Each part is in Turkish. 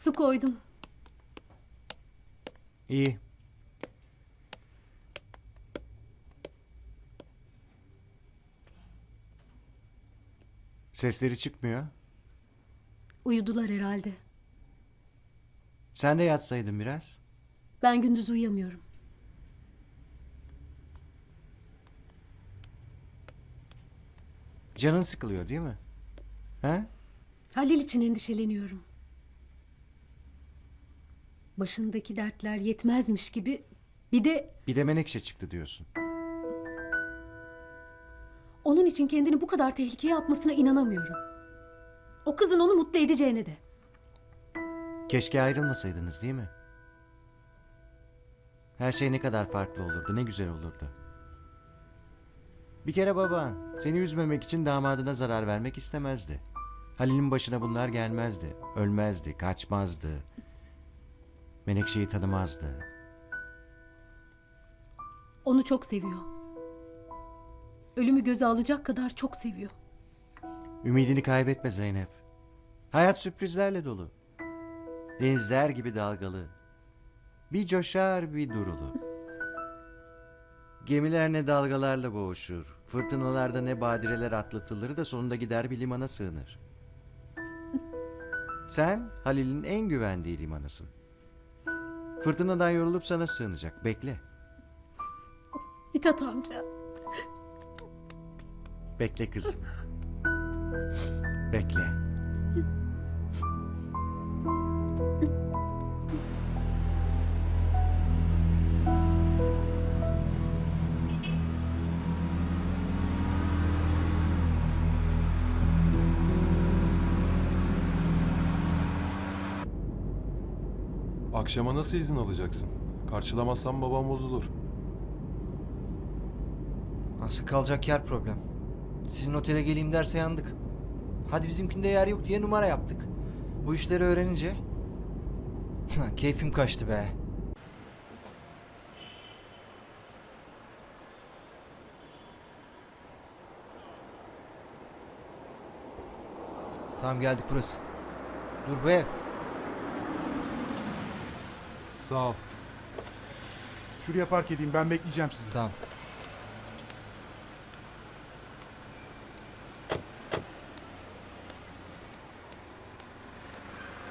Su koydum. İyi. Sesleri çıkmıyor. Uyudular herhalde. Sen de yatsaydın biraz. Ben gündüz uyuyamıyorum. Canın sıkılıyor değil mi? He? Halil için endişeleniyorum. Başındaki dertler yetmezmiş gibi bir de Bir de menekşe çıktı diyorsun. onun için kendini bu kadar tehlikeye atmasına inanamıyorum. O kızın onu mutlu edeceğine de. Keşke ayrılmasaydınız değil mi? Her şey ne kadar farklı olurdu, ne güzel olurdu. Bir kere baban seni üzmemek için damadına zarar vermek istemezdi. Halil'in başına bunlar gelmezdi. Ölmezdi, kaçmazdı. Menekşe'yi tanımazdı. Onu çok seviyor. Ölümü göze alacak kadar çok seviyor. Ümidini kaybetme Zeynep. Hayat sürprizlerle dolu. Denizler gibi dalgalı. Bir coşar bir durulur. Gemiler ne dalgalarla boğuşur. Fırtınalarda ne badireler atlatılır da sonunda gider bir limana sığınır. Sen Halil'in en güvendiği limanısın. Fırtınadan yorulup sana sığınacak. Bekle. Mithat amca. Bekle kızım. Bekle. Akşama nasıl izin alacaksın? Karşılamazsam babam bozulur. Nasıl kalacak yer problem. Sizin otele geleyim derse yandık. Hadi bizimkinde yer yok diye numara yaptık. Bu işleri öğrenince... Keyfim kaçtı be. Tamam geldik burası. Dur bu ev. Sağ ol. Şuraya park edeyim ben bekleyeceğim sizi. Tamam.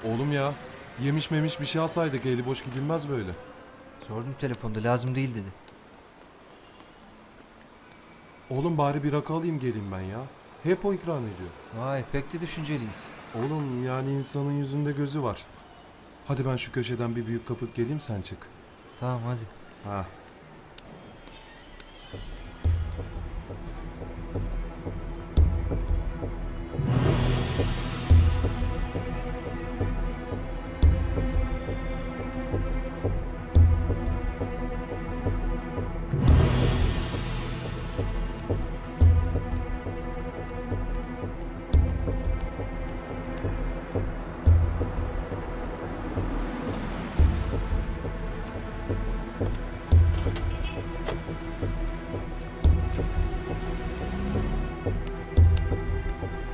Oğlum ya, yemiş memiş bir şey alsaydık eli boş gidilmez böyle. Sordum telefonda lazım değil dedi. Oğlum bari bir rakı alayım geleyim ben ya. Hep o ikram ediyor. Vay pek de düşünceliyiz. Oğlum yani insanın yüzünde gözü var. Hadi ben şu köşeden bir büyük kapıp geleyim sen çık. Tamam hadi. Ha.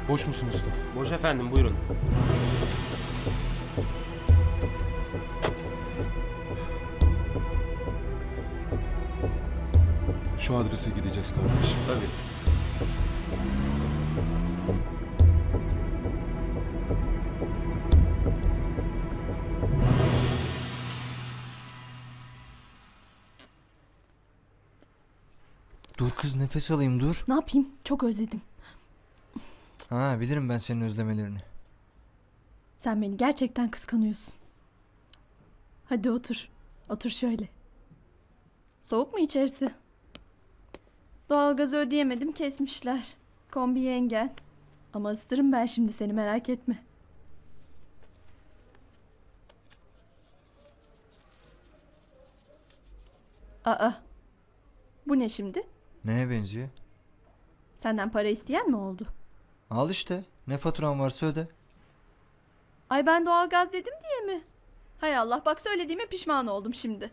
Boş musun usta? Boş efendim buyurun. Şu adrese gideceğiz kardeş. Tabii. Dur kız nefes alayım dur. Ne yapayım? Çok özledim. Ha bilirim ben senin özlemelerini. Sen beni gerçekten kıskanıyorsun. Hadi otur. Otur şöyle. Soğuk mu içerisi? Doğalgazı ödeyemedim kesmişler. Kombiye engel. Ama ısıtırım ben şimdi seni merak etme. Aa. Bu ne şimdi? Neye benziyor? Senden para isteyen mi oldu? Al işte. Ne faturan varsa öde. Ay ben doğalgaz dedim diye mi? Hay Allah bak söylediğime pişman oldum şimdi.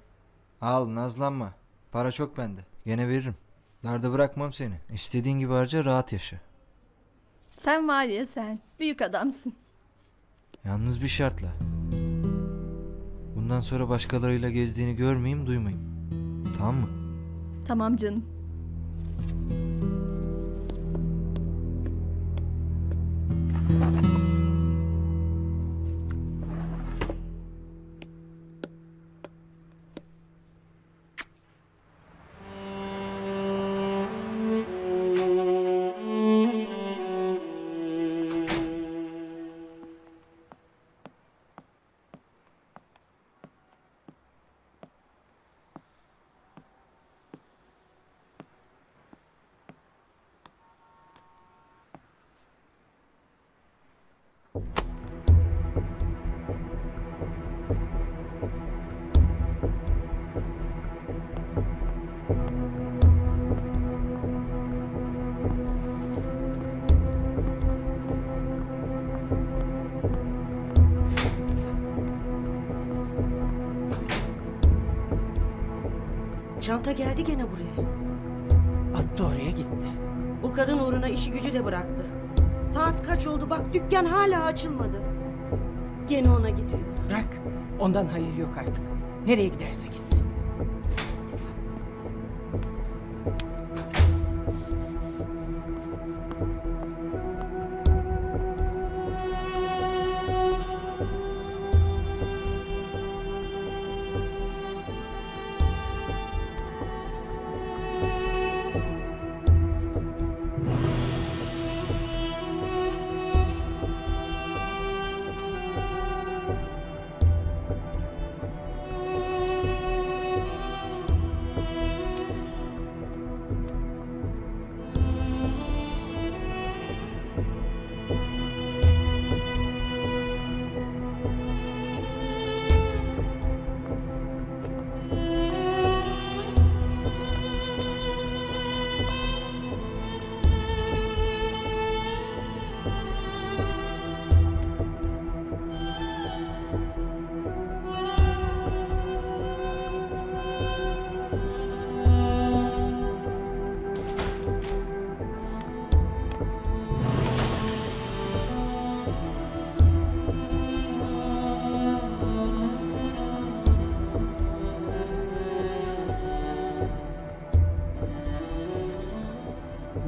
Al nazlanma. Para çok bende. Gene veririm. Nerede bırakmam seni. İstediğin gibi harca rahat yaşa. Sen var ya sen. Büyük adamsın. Yalnız bir şartla. Bundan sonra başkalarıyla gezdiğini görmeyeyim, duymayayım. Tamam mı? Tamam canım. Çanta geldi gene buraya. Attı oraya gitti. Bu kadın uğruna işi gücü de bıraktı. Saat kaç oldu bak dükkan hala açılmadı. Gene ona gidiyor. Bırak. Ondan hayır yok artık. Nereye giderse gitsin.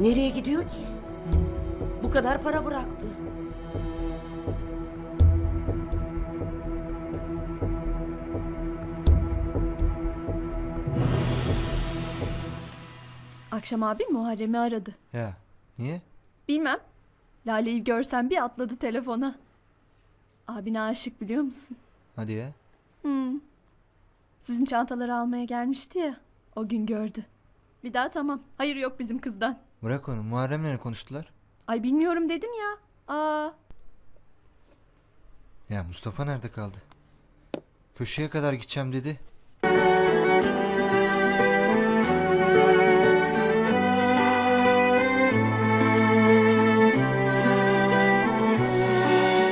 Nereye gidiyor ki? Bu kadar para bıraktı. Akşam abim Muharrem'i aradı. Ya, niye? Bilmem. Lale'yi görsen bir atladı telefona. Abine aşık biliyor musun? Hadi ya. Hmm. Sizin çantaları almaya gelmişti ya. O gün gördü. Bir daha tamam. Hayır yok bizim kızdan. Bırak onu. Muharrem'le ne konuştular? Ay bilmiyorum dedim ya. Aa, Ya Mustafa nerede kaldı? Köşeye kadar gideceğim dedi.